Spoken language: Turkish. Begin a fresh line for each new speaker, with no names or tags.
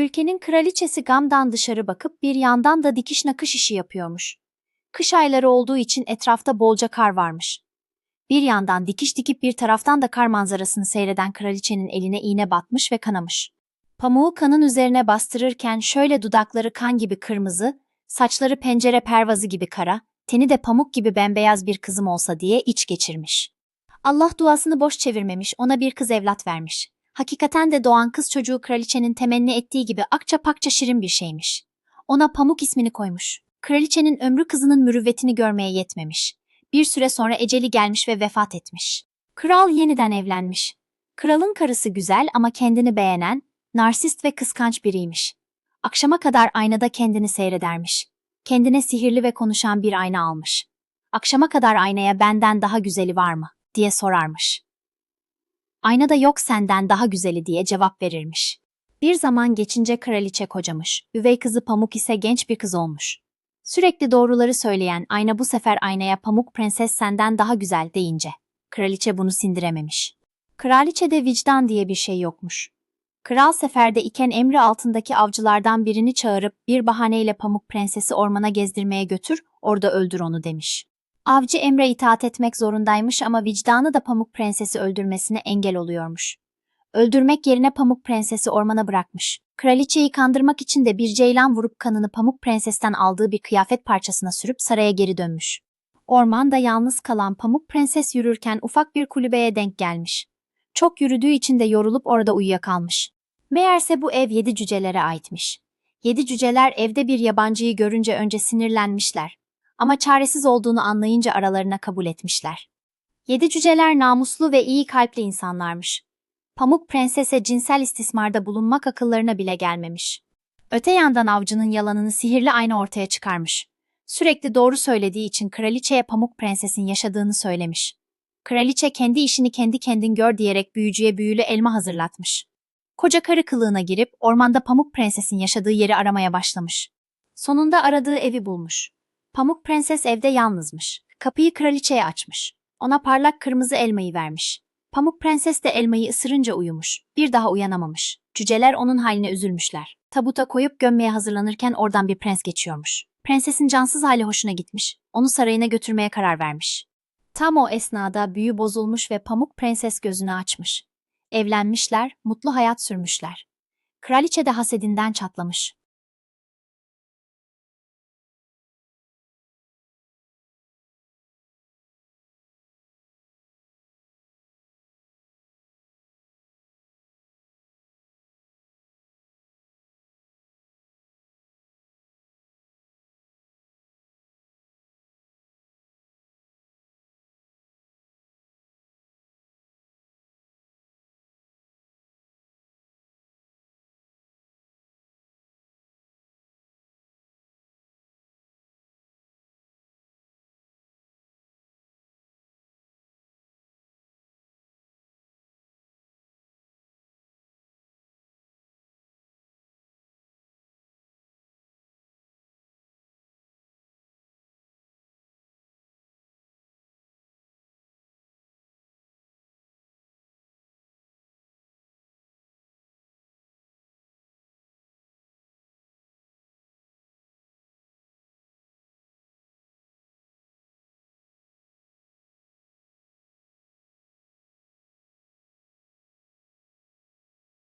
Ülkenin kraliçesi gamdan dışarı bakıp bir yandan da dikiş nakış işi yapıyormuş. Kış ayları olduğu için etrafta bolca kar varmış. Bir yandan dikiş dikip bir taraftan da kar manzarasını seyreden kraliçenin eline iğne batmış ve kanamış. Pamuğu kanın üzerine bastırırken şöyle dudakları kan gibi kırmızı, saçları pencere pervazı gibi kara, teni de pamuk gibi bembeyaz bir kızım olsa diye iç geçirmiş. Allah duasını boş çevirmemiş, ona bir kız evlat vermiş. Hakikaten de doğan kız çocuğu kraliçenin temenni ettiği gibi akça pakça şirin bir şeymiş. Ona Pamuk ismini koymuş. Kraliçenin ömrü kızının mürüvvetini görmeye yetmemiş. Bir süre sonra eceli gelmiş ve vefat etmiş. Kral yeniden evlenmiş. Kralın karısı güzel ama kendini beğenen, narsist ve kıskanç biriymiş. Akşama kadar aynada kendini seyredermiş. Kendine sihirli ve konuşan bir ayna almış. Akşama kadar aynaya benden daha güzeli var mı diye sorarmış. Aynada yok senden daha güzeli diye cevap verirmiş. Bir zaman geçince kraliçe kocamış, üvey kızı Pamuk ise genç bir kız olmuş. Sürekli doğruları söyleyen ayna bu sefer aynaya Pamuk prenses senden daha güzel deyince, kraliçe bunu sindirememiş. Kraliçede vicdan diye bir şey yokmuş. Kral seferde iken emri altındaki avcılardan birini çağırıp bir bahaneyle Pamuk prensesi ormana gezdirmeye götür, orada öldür onu demiş. Avcı emre itaat etmek zorundaymış ama vicdanı da Pamuk Prensesi öldürmesine engel oluyormuş. Öldürmek yerine Pamuk Prensesi ormana bırakmış. Kraliçeyi kandırmak için de bir ceylan vurup kanını Pamuk Prenses'ten aldığı bir kıyafet parçasına sürüp saraya geri dönmüş. Ormanda yalnız kalan Pamuk Prenses yürürken ufak bir kulübeye denk gelmiş. Çok yürüdüğü için de yorulup orada uyuyakalmış. Meğerse bu ev yedi cücelere aitmiş. Yedi cüceler evde bir yabancıyı görünce önce sinirlenmişler. Ama çaresiz olduğunu anlayınca aralarına kabul etmişler. Yedi cüceler namuslu ve iyi kalpli insanlarmış. Pamuk Prenses'e cinsel istismarda bulunmak akıllarına bile gelmemiş. Öte yandan avcının yalanını sihirli ayna ortaya çıkarmış. Sürekli doğru söylediği için kraliçeye Pamuk Prenses'in yaşadığını söylemiş. Kraliçe kendi işini kendi kendin gör diyerek büyücüye büyülü elma hazırlatmış. Koca karı kılığına girip ormanda Pamuk Prenses'in yaşadığı yeri aramaya başlamış. Sonunda aradığı evi bulmuş. Pamuk Prenses evde yalnızmış. Kapıyı kraliçeye açmış. Ona parlak kırmızı elmayı vermiş. Pamuk Prenses de elmayı ısırınca uyumuş. Bir daha uyanamamış. Cüceler onun haline üzülmüşler. Tabuta koyup gömmeye hazırlanırken oradan bir prens geçiyormuş. Prensesin cansız hali hoşuna gitmiş. Onu sarayına götürmeye karar vermiş. Tam o esnada büyü bozulmuş ve Pamuk Prenses gözünü açmış. Evlenmişler, mutlu hayat sürmüşler. Kraliçe de hasedinden çatlamış.